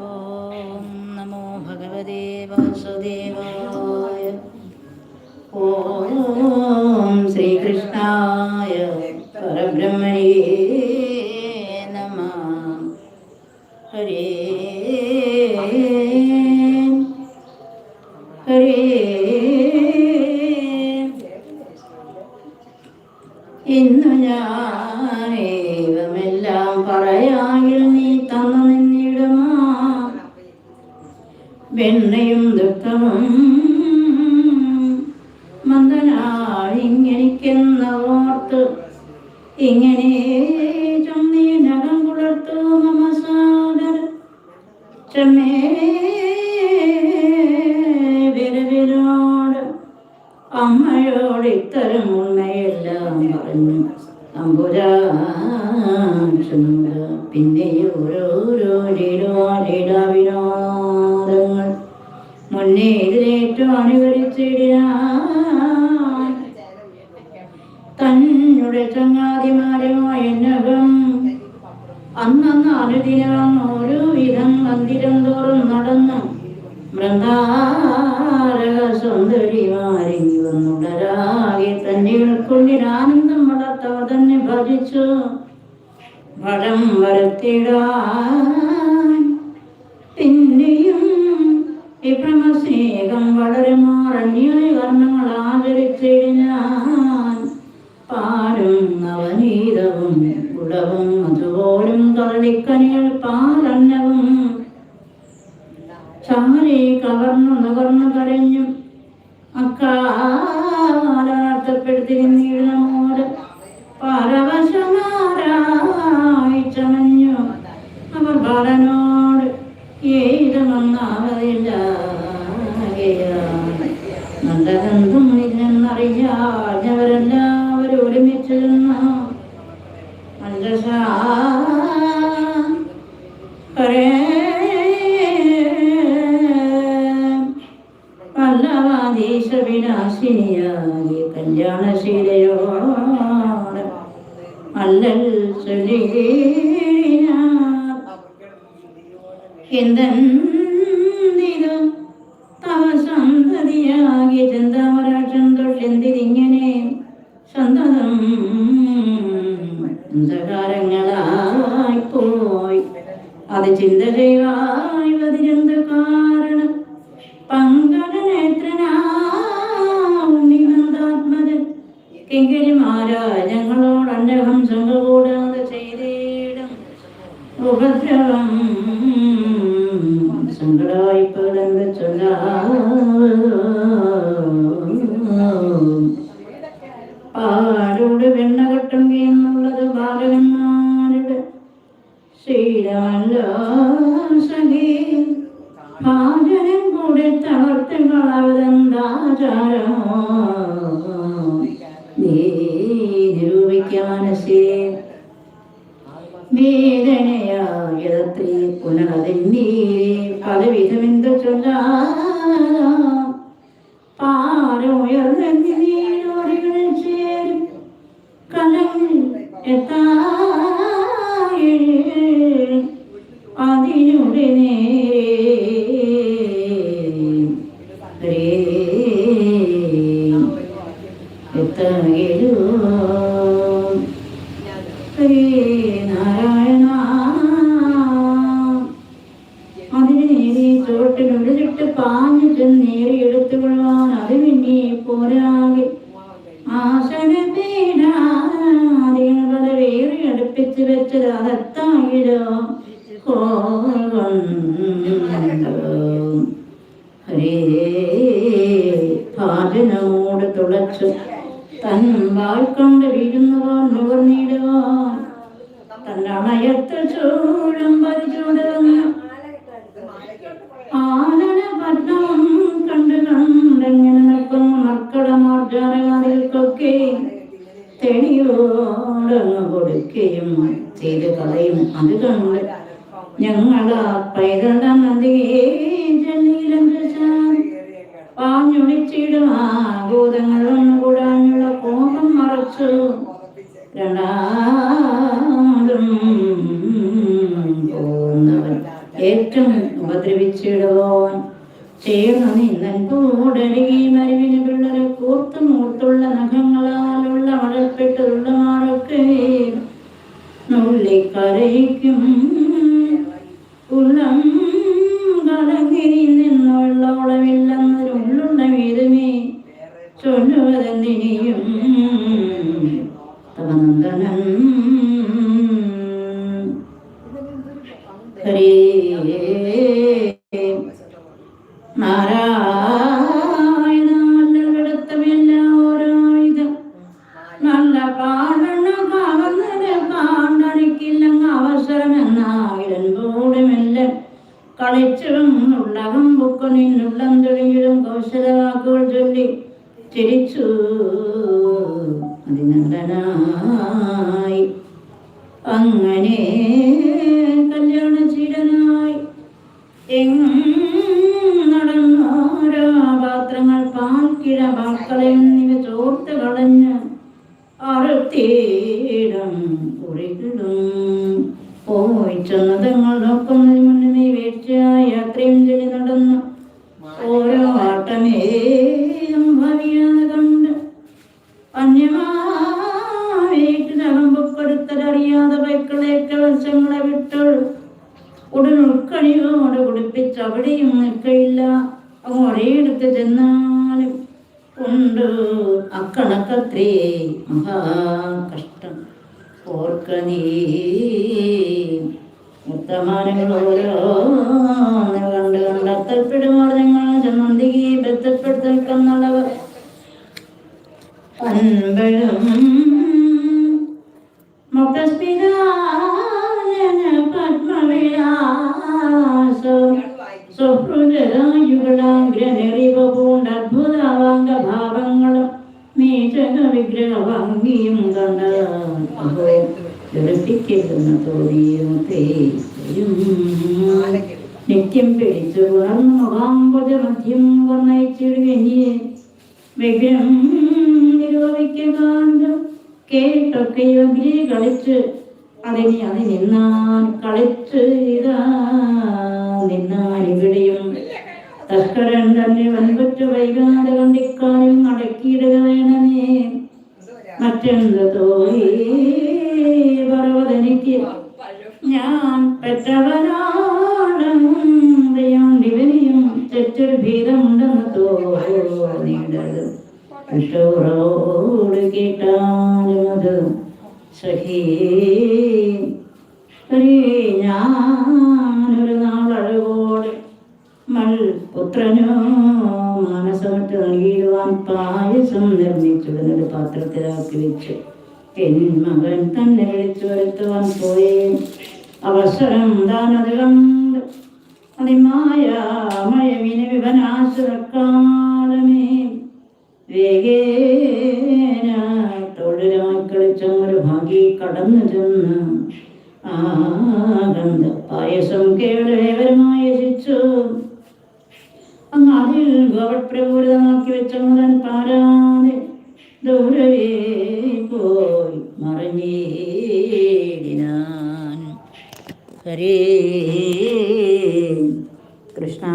ഓം നമോ ഭഗവതേ വാസുദേവായ ഓം ശ്രീകൃഷ്ണായ പരബ്രഹ്മണേ നമ ഹരേ ഹരേ ഇന്നു ഞാനേവമെല്ലാം ലീലാവിനോദങ്ങൾ മുന്നേ ഇതിലേറ്റു അനുകരിച്ചിടാൻ തന്നെ ചങ്ങാതിമാരുമായ നഖം അന്നന്ന് അനുദിനം ഓരോ വിധം മന്ദിരം തോറും നടന്നു മൃന്ദാരക സുന്ദരിമാരി വരുത്തിടാൻ പിന്നെയും വിഭ്രമസ്നേഹം വളരുമാർ അന്യായ കർമ്മങ്ങൾ ആചരിച്ചിടിഞ്ഞാൻ പാലും നവനീതവും കുളവും അതുപോലും കളളിക്കനികൾ പാലന്നവും. ചാരി കവർന്നു നുകർന്നു കരഞ്ഞും അക്കാലപ്പെടുത്തിരുന്നീഴമോട് നല്ലതെന്തും ഇല്ലെന്നറിയാഞ്ഞവരെല്ലാവരും ഒരുമിച്ച് നിന്നു പല്ലവാദീശ വിനാശിനിയായി കല്യാണശീലയോട് അല്ലൽ ചൊല്ലിനാ എന്തെന്നിതു അന്ധകാരങ്ങളായി പോയി. അത് ചിന്ത ചെയ്യായി വതിരുന്ന കാരണം പങ്കടനേത്രനാത്മജൻ കിങ്കരിമാരാ ഞങ്ങളോട് അന്നഹം ശങ്ക കൂടാതെ ചെയ്തേടും. ഉപദ്രവം സങ്കടായിപ്പോഴെന്ന് ചൊല്ലാം ശീലമല്ല സഖി ഭാജനം കൂടി തകർത്തുകളവതെന്താചാരമോ നീ നിരൂപിക്ക മനസ്സേ. വേദനയായതത്രേ പുനരതിന്നീ പലവിധമെന്ത് ചൊല്ലാം? എത്തകയോ ഹരേ നാരായണ. അതിന് നേരെ ചോട്ടിനുള്ളിലിട്ട് പാഞ്ഞു ചെന്നേറി എടുത്തുകൊള്ളുവാൻ അത് പിന്നെ പോരാകെ ആസനപീഠാദികൾ വേറെ അടുപ്പിച്ച് വെച്ചത് അതെത്തായിടോ ഹരേ ഭാജനമോട് തുളച്ചു. തൻ വീഴുന്നവർ നുകർന്നിടുവാൻ തന്നണയത്ത് ചൂടും പരിചൂടുന്നു ആനന പത്മം കണ്ടു കണ്ടെങ്ങനെ നിൽക്കുന്നു മർക്കടമാർജാനകാരികൾക്കൊക്കെ തെണിയോടങ്ങ് കൊടുക്കുകയും ചെയ്ത് കളയും. അത് കണ്ട് ഞങ്ങളാ പൈതൃക നദിയെ ജനീലം പാഞ്ഞൊളിച്ചിടും കാത്തു ഏറ്റവും ഉപദ്രവിച്ചിടുവോൻ ചേർന്ന് നിന്നൻ കൂടടി പിള്ളരെ കൂർത്തും മൂർത്തുള്ള നഖങ്ങളാലുള്ള വളപ്പെട്ടുള്ള മാറൊക്കെ നുള്ളിക്കരയിക്കും. ഉള്ളം കടകിരി നിന്നുള്ളവളമില്ല കളിച്ചും ഉള്ളകം പൊക്കു നിന്നുള്ളം തൊഴിലും കൗശലവാക്കുകൾ ചൊല്ലി ചിരിച്ചു. അതിനന്ദനായി. അങ്ങനെ കല്യാണ ചീടനായി. നടന്നോരോ നടന്നു ഓരോ ആട്ടമേയും ഭവിയാതെ കണ്ട് അന്യമാവേറ്റതമ്പപ്പെടുത്തലറിയാതെ പൈക്കളേറ്റ വശങ്ങളെ വിട്ടോളൂ ഉടൻ ഉൾക്കണിയോടെ കുടിപ്പിച്ച് അവിടെയും നിൽക്കയില്ല. അങ്ങ് ഒരേടുത്ത് ചെന്നാലും ഉണ്ട് അക്കണക്കത്രേ മഹാകഷ്ടം. ഓർക്ക നീ. മുത്തമാനങ്ങൾ കണ്ട് കണ്ട് അത്തൽപ്പെടുമാർജങ്ങൾ ചെന്നന്തികി ബന്ധപ്പെടുത്തൽ കന്നുള്ളവർ അൻപഴും മുഖസ്മിതാനന പത്മവിലാസം. സുഹൃതരായുകളാഗ്രഹറിവപൂണ്ട് അത്ഭുതാവാംഗ ഭാവങ്ങളും നീചക വിഗ്രഹഭംഗിയും കണ്ട ജലപ്പിക്കുന്ന തോന്നിയും തേയും നിത്യം പിടിച്ചു പുണർന്നു മുഖാംബുജ മധ്യം വർണയിച്ചിടുകഞ്ഞിയെ വിഗ്രഹം നിരോധിക്കാണ്ട് കേട്ടൊക്കെ യോഗി കളിച്ച് അതിനെ അത് നിന്നാൻ കളിച്ച് ഇതാ നിന്നാൻ ഇവിടെയും തസ്കരൻ തന്നെ വൻപറ്റ വൈകാതെ കണ്ടിക്കാലും അടക്കിയിടുക വേണമേ. മറ്റെന്ത് തോയി ഹരി ഞാനൊരു നാളഴകോടെ മൾ പുത്രനോ മാനസമിട്ട് നൽകിയിടുവാൻ പായസം നിർമ്മിച്ചിടുന്നൊരു പാത്രത്തിലാക്കി വെച്ചു. എൻ മകൻ തന്നെ വിളിച്ചു വരുത്തുവാൻ പോയേ അവസരം താനത് കണ്ട്. അതിമായമയവിന് വിവനാശുരക്കാലമേ വേഗേന തൊഴിലായി കളിച്ചൊരു ഭാഗി കടന്നു ചെന്ന് ആനന്ദ പായസം കേവലമായി രസിച്ചു. അങ്ങ് അതിൽ ഗവപ്രപൂരിതമാക്കി വെച്ച മുതൽ പാരാതെ ദൂരവേ പോയി മറിഞ്ഞേടിനാൻ. ഹരേ കൃഷ്ണ.